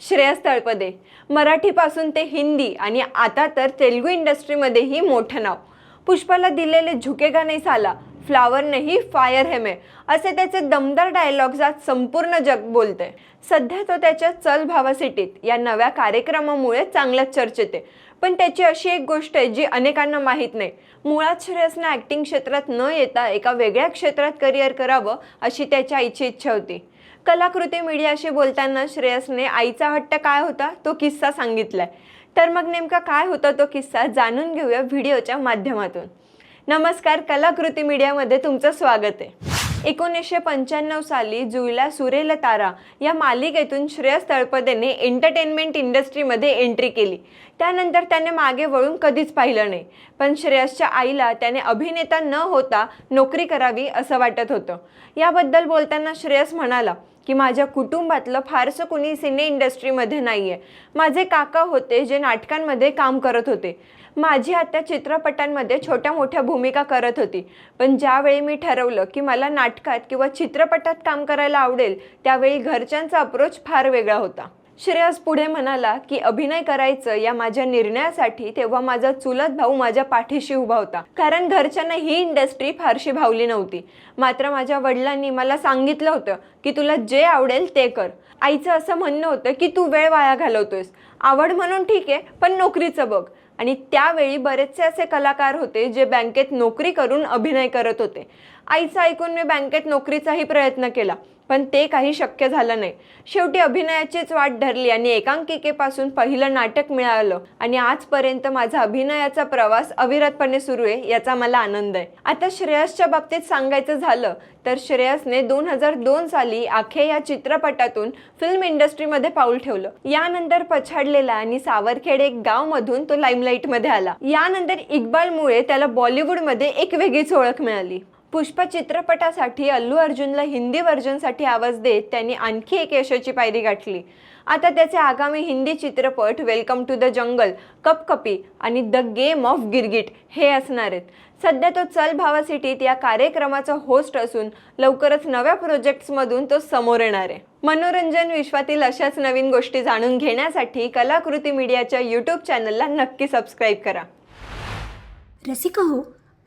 श्रेयस तळपदे मराठीपासून ते हिंदी आणि आता तर तेलुगू इंडस्ट्रीमध्येही मोठं नाव. पुष्पाला दिलेले झुकेगा नाही साला फ्लावर नाही फायर है मैं असे त्याचे दमदार डायलॉग्स आज संपूर्ण जग बोलते सध्या तो त्याच्या चल भावा सिटीत या नव्या कार्यक्रमामुळे चांगल्याच चर्चेत आहे. पण त्याची अशी एक गोष्ट आहे जी अनेकांना माहीत नाही. मुळात श्रेयसनं ॲक्टिंग क्षेत्रात न येता एका वेगळ्या क्षेत्रात करिअर करावं अशी त्याच्या आईची इच्छा होती. कलाकृती मीडियाशी बोलताना श्रेयसने आईचा हट्ट काय होता तो किस्सा सांगितलाय. तर मग नेमका काय होता तो किस्सा जाणून घेऊया व्हिडिओच्या माध्यमातून. नमस्कार कलाकृती मीडियामध्ये तुमचं स्वागत आहे. एकोणीसशे पंच्याण्णव साली जुईला सुरेल तारा या मालिकेतून श्रेयस तळपदेने एंटरटेनमेंट इंडस्ट्रीमध्ये एंट्री केली. त्यानंतर त्याने मागे वळून कधीच पाहिलं नाही. पण श्रेयसच्या आईला त्याने अभिनेता न होता नोकरी करावी असं वाटत होतं. याबद्दल बोलताना श्रेयस म्हणाला की माझ्या कुटुंबातलं फारसं कुणी सिने इंडस्ट्रीमध्ये नाही आहे माझे काका होते जे नाटकांमध्ये काम करत होते. माझी आत्या चित्रपटांमध्ये छोट्या मोठ्या भूमिका करत होती. पण ज्यावेळी मी ठरवलं की मला नाटकात किंवा चित्रपटात काम करायला आवडेल त्यावेळी घरच्यांचा अप्रोच फार वेगळा होता. श्रेयस पुढे म्हणाला की अभिनय करायचं या माझ्या निर्णयासाठी तेव्हा माझा चुलत भाऊ माझ्या पाठीशी उभा होता. कारण घरच्यांना ही इंडस्ट्री फारशी भावली नव्हती. मात्र माझ्या वडिलांनी मला सांगितलं होतं की तुला जे आवडेल ते कर. आईचं असं म्हणणं होतं की तू वेळ वाया घालवतोयस. आवड म्हणून ठीक आहे पण नोकरीचं बघ. आणि त्यावेळी बरेचसे असे कलाकार होते जे बँकेत नोकरी करून अभिनय करत होते. आईचं ऐकून मी बँकेत नोकरीचाही प्रयत्न केला पण ते काही शक्य झालं नाही. शेवटी अभिनयाचीच वाट धरली आणि एकांकिकेपासून पहिलं नाटक मिळालं आणि आजपर्यंत माझा अभिनयाचा प्रवास अविरतपणे सुरू आहे याचा मला आनंद आहे. आता श्रेयसच्या बाबतीत सांगायचं झालं तर श्रेयसने दोन हजार दोन साली आखे या चित्रपटातून फिल्म इंडस्ट्रीमध्ये पाऊल ठेवलं. यानंतर पछाडलेला आणि सावरखेड एक गावमधून तो लाईमलाईटमध्ये आला. यानंतर इक्बालमुळे त्याला बॉलिवूडमध्ये एक वेगळीच ओळख मिळाली. पुष्प चित्रपटासाठी अल्लू अर्जुनला हिंदी व्हर्जनसाठी आवाज देत त्यांनी आणखी एक यशाची पायरी गाठली. आता त्याचे आगामी हिंदी चित्रपट welcome to the jungle Kapkapi आणि द गेम ऑफ गिरगिट हे असणार आहेत. सध्या तो चल भावा सिटीत या कार्यक्रमाचा होस्ट असून लवकरच नव्या प्रोजेक्ट्समधून तो समोर येणार आहे. मनोरंजन विश्वातील अशाच नवीन गोष्टी जाणून घेण्यासाठी कलाकृती मीडियाच्या यूट्यूब चॅनलला नक्की सबस्क्राईब करा. रसिका हो